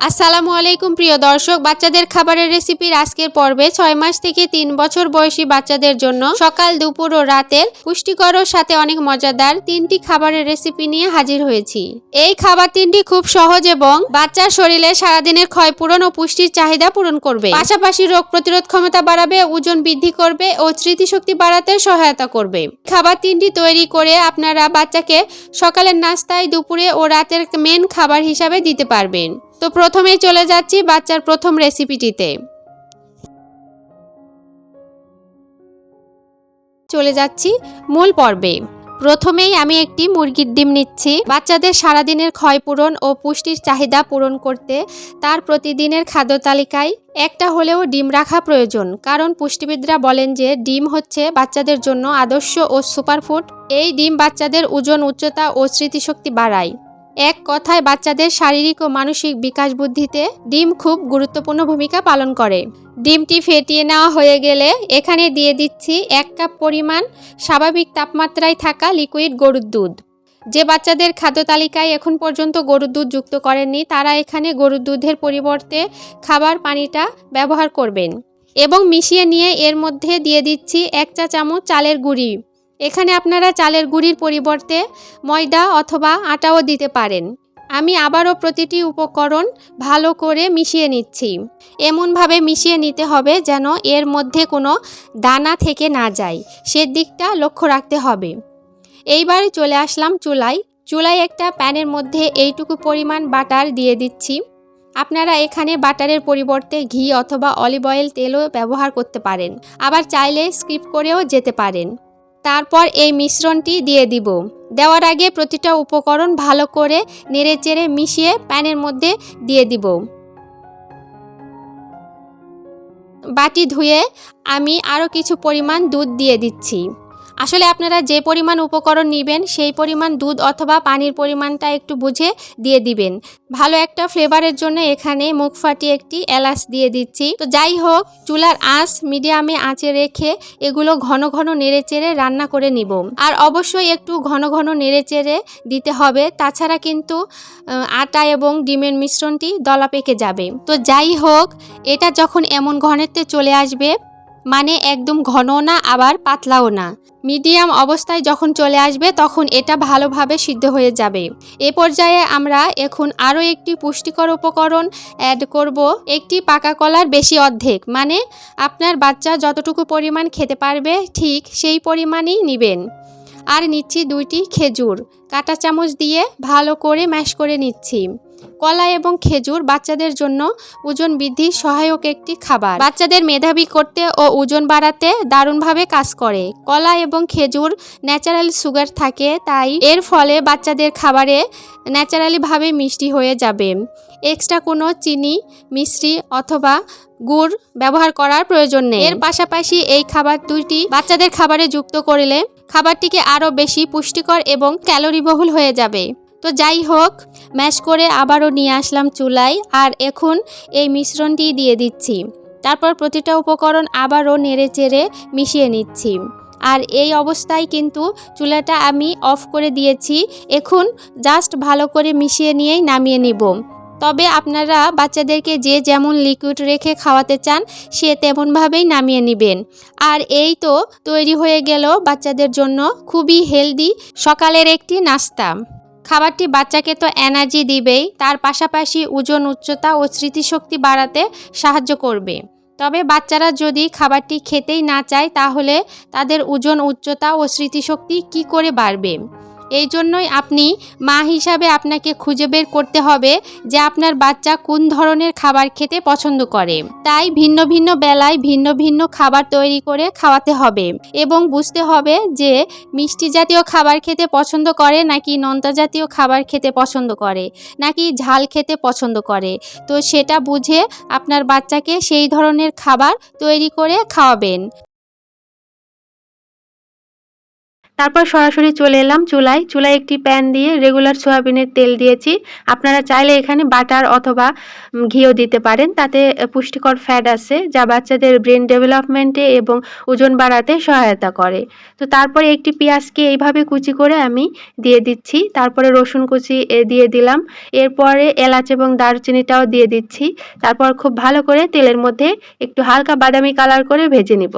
আসসালামু আলাইকুম, প্রিয় দর্শক। বাচ্চাদের খাবারের রেসিপির আজকের পর্বে ছয় মাস থেকে তিন বছর বয়সী বাচ্চাদের জন্য সকাল, দুপুর ও রাতের পুষ্টিকর সাথে অনেক মজাদার তিনটি খাবারের রেসিপি নিয়ে হাজির হয়েছি। এই খাবার তিনটি খুব সহজ এবং বাচ্চার শরীরে সারাদিনের ক্ষয়পূরণ ও পুষ্টির চাহিদা পূরণ করবে। পাশাপাশি রোগ প্রতিরোধ ক্ষমতা বাড়াবে, ওজন বৃদ্ধি করবে ও স্মৃতিশক্তি বাড়াতে সহায়তা করবে। খাবার তিনটি তৈরি করে আপনারা বাচ্চাকে সকালের নাস্তায়, দুপুরে ও রাতের মেন খাবার হিসাবে দিতে পারবেন। তো প্রথমেই চলে যাচ্ছি বাচ্চার প্রথম রেসিপিটিতে। চলে যাচ্ছি মূল পর্বে। প্রথমেই আমি একটি মুরগির ডিম নিচ্ছি। বাচ্চাদের সারাদিনের ক্ষয়পূরণ ও পুষ্টির চাহিদা পূরণ করতে তার প্রতিদিনের খাদ্য তালিকায় একটা হলেও ডিম রাখা প্রয়োজন। কারণ পুষ্টিবিদরা বলেন যে ডিম হচ্ছে বাচ্চাদের জন্য আদর্শ ও সুপারফুড। এই ডিম বাচ্চাদের ওজন, উচ্চতা ও স্মৃতিশক্তি বাড়ায়। এক কথায় বাচ্চাদের শারীরিক ও মানসিক বিকাশ বুদ্ধিতে ডিম খুব গুরুত্বপূর্ণ ভূমিকা পালন করে। ডিমটি ফেটিয়ে নেওয়া হয়ে গেলে এখানে দিয়ে দিচ্ছি এক কাপ পরিমাণ স্বাভাবিক তাপমাত্রায় থাকা লিকুইড গরুর দুধ। যে বাচ্চাদের খাদ্য তালিকায় এখন পর্যন্ত গরুর দুধ যুক্ত করেননি, তারা এখানে গরুর দুধের পরিবর্তে খাবার পানিটা ব্যবহার করবেন। এবং মিশিয়ে নিয়ে এর মধ্যে দিয়ে দিচ্ছি এক চা চামচ চালের গুঁড়ি। এখানে আপনারা চালের গুঁড়ির পরিবর্তে ময়দা অথবা আটাও দিতে পারেন। আমি আবারও প্রতিটি উপকরণ ভালো করে মিশিয়ে নিচ্ছি। এমনভাবে মিশিয়ে নিতে হবে যেন এর মধ্যে কোনো দানা থেকে না যায়। সেদিকটা লক্ষ্য রাখতে হবে। এইবার চলে আসলাম চুলায়। চুলায় একটা প্যানের মধ্যে এইটুকু পরিমাণ বাটার দিয়ে দিচ্ছি। আপনারা এখানে বাটারের পরিবর্তে ঘি অথবা অলিভ অয়েল তেলও ব্যবহার করতে পারেন। আবার চাইলে স্কিপ করেও যেতে পারেন। তারপর এই মিশ্রণটি দিয়ে দিব। দেওয়ার আগে প্রতিটা উপকরণ ভালো করে নেড়ে চেড়ে মিশিয়ে প্যানের মধ্যে দিয়ে দিব। বাটি ধুয়ে আমি আরও কিছু পরিমাণ দুধ দিয়ে দিচ্ছি। আসলে আপনারা যে পরিমাণ উপকরণ নেবেন, সেই পরিমাণ দুধ অথবা পানির পরিমাণটা একটু বুঝে দিয়ে দিবেন। ভালো একটা ফ্লেভারের জন্য এখানে মুখ ফাটিয়ে একটি এলাচ দিয়ে দিচ্ছি। তো যাই হোক, চুলার আঁচ মিডিয়ামে আঁচে রেখে এগুলো ঘন ঘন নেড়েচেড়ে রান্না করে নিব। আর অবশ্যই একটু ঘন ঘন নেড়েচেড়ে দিতে হবে। তাছাড়া কিন্তু আটা এবং ডিমের মিশ্রণটি দলা পেকে যাবে। তো যাই হোক, এটা যখন এমন ঘনত্বে চলে আসবে মানে একদম ঘনও না, আবার পাতলাও না। মিডিয়াম অবস্থায় যখন চলে আসবে, তখন এটা ভালোভাবে সিদ্ধ হয়ে যাবে। এ পর্যায়ে আমরা এখন আরও একটি পুষ্টিকর উপকরণ অ্যাড করব, একটি পাকা কলার বেশি অর্ধেক। মানে আপনার বাচ্চা যতটুকু পরিমাণ খেতে পারবে, ঠিক সেই পরিমাণই নেবেন। আর নিচ্ছি দুইটি খেজুর। কাঁটা চামচ দিয়ে ভালো করে ম্যাশ করে নিচ্ছি। কলা এবং খেজুর বাচ্চাদের জন্য ওজন বৃদ্ধি সহায়ক একটি খাবার। বাচ্চাদের মেধাবী করতে ও ওজন বাড়াতে দারুণভাবে কাজ করে। কলা এবং খেজুর ন্যাচারাল সুগার থাকে, তাই এর ফলে বাচ্চাদের খাবারে ন্যাচারালিভাবে মিষ্টি হয়ে যাবে। এক্সট্রা কোনো চিনি, মিষ্টি অথবা গুড় ব্যবহার করার প্রয়োজন নেই। এর পাশাপাশি এই খাবার দুইটি বাচ্চাদের খাবারে যুক্ত করলে খাবারটিকে আরও বেশি পুষ্টিকর এবং ক্যালোরিবহুল হয়ে যাবে। তো যাই হোক, ম্যাশ করে আবারও নিয়ে আসলাম চুলায় আর এখন এই মিশ্রণটি দিয়ে দিচ্ছি। তারপর প্রতিটা উপকরণ আবারও নেড়ে চেড়ে মিশিয়ে নিচ্ছি। আর এই অবস্থায় কিন্তু চুলাটা আমি অফ করে দিয়েছি। এখন জাস্ট ভালো করে মিশিয়ে নিয়েই নামিয়ে নিব। তবে আপনারা বাচ্চাদেরকে যে যেমন লিকুইড রেখে খাওয়াতে চান, সে তেমনভাবেই নামিয়ে নেবেন। আর এই তো তৈরি হয়ে গেল বাচ্চাদের জন্য খুবই হেলদি সকালের একটি নাস্তা। খাবারটি বাচ্চাকে তো এনার্জি দিবেই, তার পাশাপাশি ওজন, উচ্চতা ও স্মৃতিশক্তি বাড়াতে সাহায্য করবে। তবে বাচ্চারা যদি খাবারটি খেতেই না চায়, তাহলে তাদের ওজন, উচ্চতা ও স্মৃতিশক্তি কি করে বাড়বে? এই জন্যই আপনি মা হিসাবে আপনাকে খুঁজে বের করতে হবে যে আপনার বাচ্চা কোন ধরনের খাবার খেতে পছন্দ করে। তাই ভিন্ন ভিন্ন বেলায় ভিন্ন ভিন্ন খাবার তৈরি করে খাওয়াতে হবে এবং বুঝতে হবে যে মিষ্টি জাতীয় খাবার খেতে পছন্দ করে নাকি নোনতা জাতীয় খাবার খেতে পছন্দ করে, নাকি ঝাল খেতে পছন্দ করে। তো সেটা বুঝে আপনার বাচ্চাকে সেই ধরনের খাবার তৈরি করে খাওয়াবেন। তারপর সরাসরি চলে এলাম চুলায়। চুলায় একটি প্যান দিয়ে রেগুলার সয়াবিনের তেল দিয়েছি। আপনারা চাইলে এখানে বাটার অথবা ঘিও দিতে পারেন। তাতে পুষ্টিকর ফ্যাট আছে, যা বাচ্চাদের ব্রেন ডেভেলপমেন্টে এবং ওজন বাড়াতে সহায়তা করে। তো তারপরে একটি পেঁয়াজকে এইভাবে কুচি করে আমি দিয়ে দিচ্ছি। তারপরে রসুন কুচি দিয়ে দিলাম। এরপরে এলাচ এবং দারচিনিটাও দিয়ে দিচ্ছি। তারপর খুব ভালো করে তেলের মধ্যে একটু হালকা বাদামি কালার করে ভেজে নিব।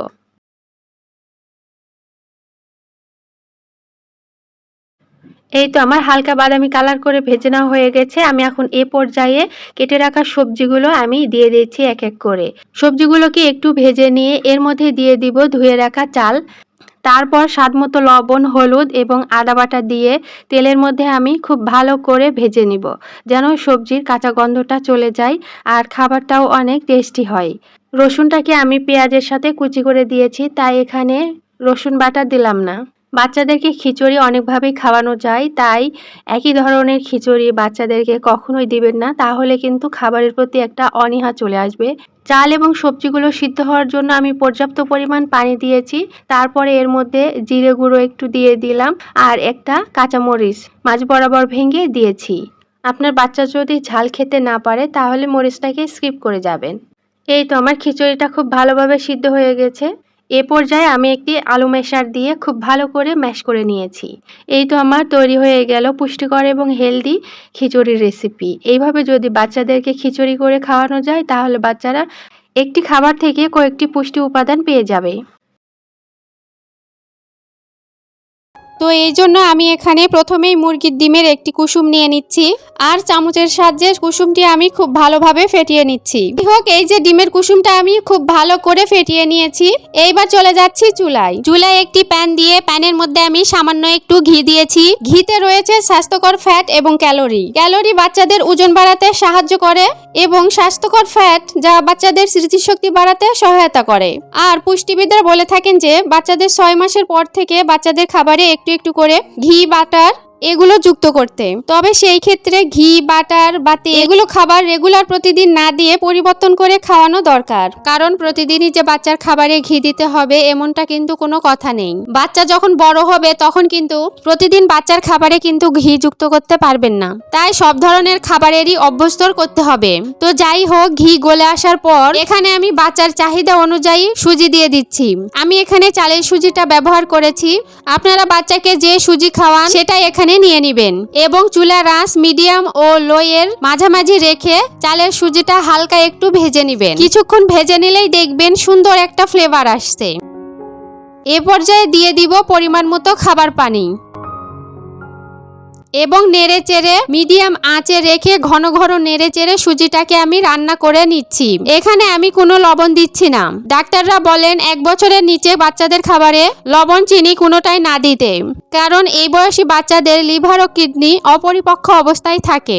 এই তো আমার হালকা বাদামি কালার করে ভেজে নেওয়া হয়ে গেছে। আমি এখন এ পর্যায়ে কেটে রাখা সবজিগুলো আমি দিয়ে দিচ্ছি এক এক করে। সবজিগুলোকে একটু ভেজে নিয়ে এর মধ্যে দিয়ে দিব ধুয়ে রাখা চাল। তারপর স্বাদ মতো লবণ, হলুদ এবং আদা বাটা দিয়ে তেলের মধ্যে আমি খুব ভালো করে ভেজে নিব, যেন সবজির কাঁচা গন্ধটা চলে যায় আর খাবারটাও অনেক টেস্টি হয়। রসুনটাকে আমি পেঁয়াজের সাথে কুচি করে দিয়েছি, তাই এখানে রসুন বাটা দিলাম না। বাচ্চাদেরকে খিচুড়ি অনেকভাবেই খাওয়ানো যায়, তাই একই ধরনের খিচুড়ি বাচ্চাদেরকে কখনোই দিবেন না। তাহলে কিন্তু খাবারের প্রতি একটা অনীহা চলে আসবে। চাল এবং সবজিগুলো সিদ্ধ হওয়ার জন্য আমি পর্যাপ্ত পরিমাণ পানি দিয়েছি। তারপরে এর মধ্যে জিরে গুঁড়ো একটু দিয়ে দিলাম আর একটা কাঁচামরিচ মাঝ বরাবর ভেঙে দিয়েছি। আপনার বাচ্চা যদি ঝাল খেতে না পারে, তাহলে মরিচটাকে স্কিপ করে যাবেন। এই তো, আমার খিচুড়িটা খুব ভালোভাবে সিদ্ধ হয়ে গেছে। এ পর্যায়ে আমি একটি আলু মেশার দিয়ে খুব ভালো করে ম্যাশ করে নিয়েছি। এই তো আমার তৈরি হয়ে গেল পুষ্টিকর এবং হেলদি খিচুড়ির রেসিপি। এইভাবে যদি বাচ্চাদেরকে খিচুড়ি করে খাওয়ানো যায়, তাহলে বাচ্চারা একটি খাবার থেকে কয়েকটি পুষ্টি উপাদান পেয়ে যাবে। তো এই জন্য আমি এখানে প্রথমেই মুরগির ডিমের একটি কুসুম নিয়ে নিচ্ছি, আর চামচের সাহায্যে কুসুমটি আমি খুব ভালোভাবে ফেটিয়ে নিচ্ছি। হোক, এই যে ডিমের কুসুমটা আমি খুব ভালো করে ফেটিয়ে নিয়েছি। এইবার চলে যাচ্ছি চুলায়। চুলায় একটি প্যান দিয়ে প্যানের মধ্যে আমি সামান্য একটু ঘি দিয়েছি। ঘিতে রয়েছে স্বাস্থ্যকর ফ্যাট এবং ক্যালোরি। ক্যালোরি বাচ্চাদের ওজন বাড়াতে সাহায্য করে এবং স্বাস্থ্যকর ফ্যাট যা বাচ্চাদের স্মৃতিশক্তি বাড়াতে সহায়তা করে। আর পুষ্টিবিদরা বলে থাকেন যে, বাচ্চাদের ছয় মাসের পর থেকে বাচ্চাদের খাবারে একটু একটু করে ঘি বাটার এগুলো যুক্ত করতে। তবে সেই ক্ষেত্রে ঘি, বাটার বা এগুলো খাবার রেগুলার প্রতিদিন না দিয়ে পরিবর্তন করে খাওয়ানো দরকার। কারণ প্রতিদিনই যে বাচ্চার খাবারে ঘি দিতে হবে এমনটা কিন্তু কোনো কথা নেই। বাচ্চা যখন বড় হবে তখন কিন্তু প্রতিদিন বাচ্চার খাবারে কিন্তু ঘি যুক্ত করতে পারবেন না। তাই সব ধরনের খাবারেরই অভ্যস্তর করতে হবে। তো যাই হোক, ঘি গলে আসার পর এখানে আমি বাচ্চার চাহিদা অনুযায়ী সুজি দিয়ে দিচ্ছি। আমি এখানে চালের সুজিটা ব্যবহার করেছি। আপনারা বাচ্চাকে যে সুজি খাওয়ান সেটাই এখানে নিয়ে নিবেন এবং চুলার আঁচ মিডিয়াম ও লো এর মাঝামাঝি রেখে চালের সুজিটা হালকা একটু ভেজে নিবেন। কিছুক্ষণ ভেজে নিলেই দেখবেন সুন্দর একটা ফ্লেভার আসছে। এ পর্যায়ে দিয়ে দিব পরিমাণ মতো খাবার পানি। এবং নেড়ে চেড়ে মিডিয়াম আঁচে রেখে ঘন ঘন নেড়ে চেড়ে সুজিটাকে আমি রান্না করে নিচ্ছি। এখানে আমি কোনো লবণ দিচ্ছি না। ডাক্তাররা বলেন, এক বছরের নিচে বাচ্চাদের খাবারে লবণ, চিনি কোনোটাই না দিতে, কারণ এই বয়সী বাচ্চাদের লিভার ও কিডনি অপরিপক্ক অবস্থায় থাকে।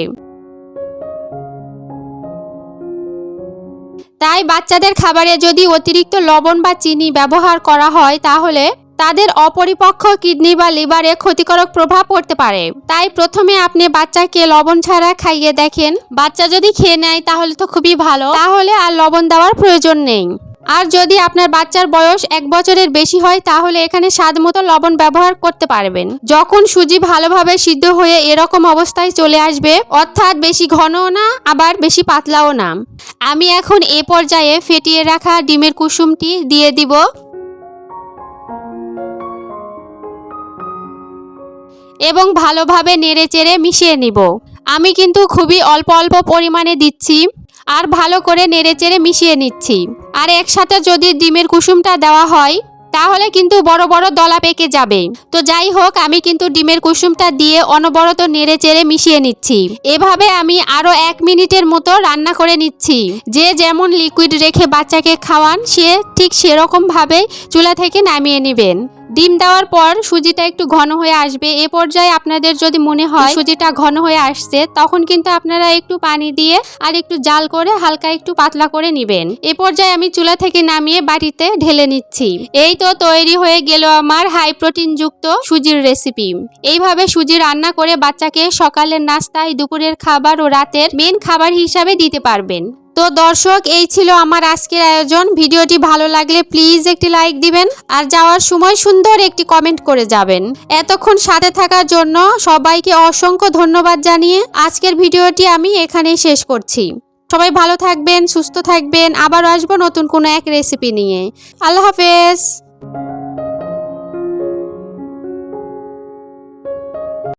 তাই বাচ্চাদের খাবারে যদি অতিরিক্ত লবণ বা চিনি ব্যবহার করা হয়, তাহলে তাদের অপরিপক্ক কিডনি বা লিভারে ক্ষতিকারক প্রভাব পড়তে পারে। তাই প্রথমে আপনি বাচ্চাকে লবণ ছাড়া খাইয়ে দেখেন। বাচ্চা যদি খেয়ে নেয়, তাহলে তো খুবই ভালো। তাহলে আর লবণ দেওয়ার প্রয়োজন নেই। আর যদি আপনার বাচ্চার বয়স এক বছরের বেশি হয়, তাহলে এখানে স্বাদ মতো লবণ ব্যবহার করতে পারবেন। যখন সুজি ভালোভাবে সিদ্ধ হয়ে এরকম অবস্থায় চলে আসবে, অর্থাৎ বেশি ঘনও না, আবার বেশি পাতলাও না। আমি এখন এ পর্যায়ে ফেটিয়ে রাখা ডিমের কুসুমটি দিয়ে দিব। এবং ভালোভাবে নেড়ে চেড়ে মিশিয়ে নিব। আমি কিন্তু খুবই অল্প অল্প পরিমাণে দিচ্ছি আর ভালো করে নেড়ে চেড়ে মিশিয়ে নিচ্ছি। আর একসাথে যদি ডিমের কুসুমটা দেওয়া হয়, তাহলে কিন্তু বড় বড় দলা পেকে যাবে। তো যাই হোক, আমি কিন্তু ডিমের কুসুমটা দিয়ে অনবরত নেড়ে চেড়ে মিশিয়ে নিচ্ছি। এভাবে আমি আরও এক মিনিটের মতো রান্না করে নিচ্ছি। যে যেমন লিকুইড রেখে বাচ্চাকে খাওয়ান, সে ঠিক সেরকম ভাবে চুলা থেকে নামিয়ে নেবেন। ডিম দেওয়ার পর সুজিটা একটু ঘন হয়ে আসবে। এ পর্যায়ে আপনাদের যদি মনে হয় সুজিটা ঘন হয়ে আসছে, তখন কিন্তু আপনারা একটু পানি দিয়ে আর একটু জাল করে হালকা একটু পাতলা করে নেবেন। এ পর্যায়ে আমি চুলা থেকে নামিয়ে বাড়িতে ঢেলে নিচ্ছি। এই তো তৈরি হয়ে গেল আমার হাই প্রোটিন যুক্ত সুজির রেসিপি। এইভাবে সুজি রান্না করে বাচ্চাকে সকালের নাস্তায়, দুপুরের খাবার ও রাতের মেন খাবার হিসাবে দিতে পারবেন। তো দর্শক, এই ছিল আমার আজকের আয়োজন। ভিডিওটি ভালো লাগলে প্লিজ একটি লাইক দিবেন আর যাওয়ার সময় সুন্দর একটি কমেন্ট করে যাবেন। এতক্ষণ সাথে থাকার জন্য সবাইকে অসংখ্য ধন্যবাদ জানিয়ে আজকের ভিডিওটি আমি এখানেই শেষ করছি। সবাই ভালো থাকবেন, সুস্থ থাকবেন। আবার আসব নতুন কোনো এক রেসিপি নিয়ে। আল্লাহ হাফেজ।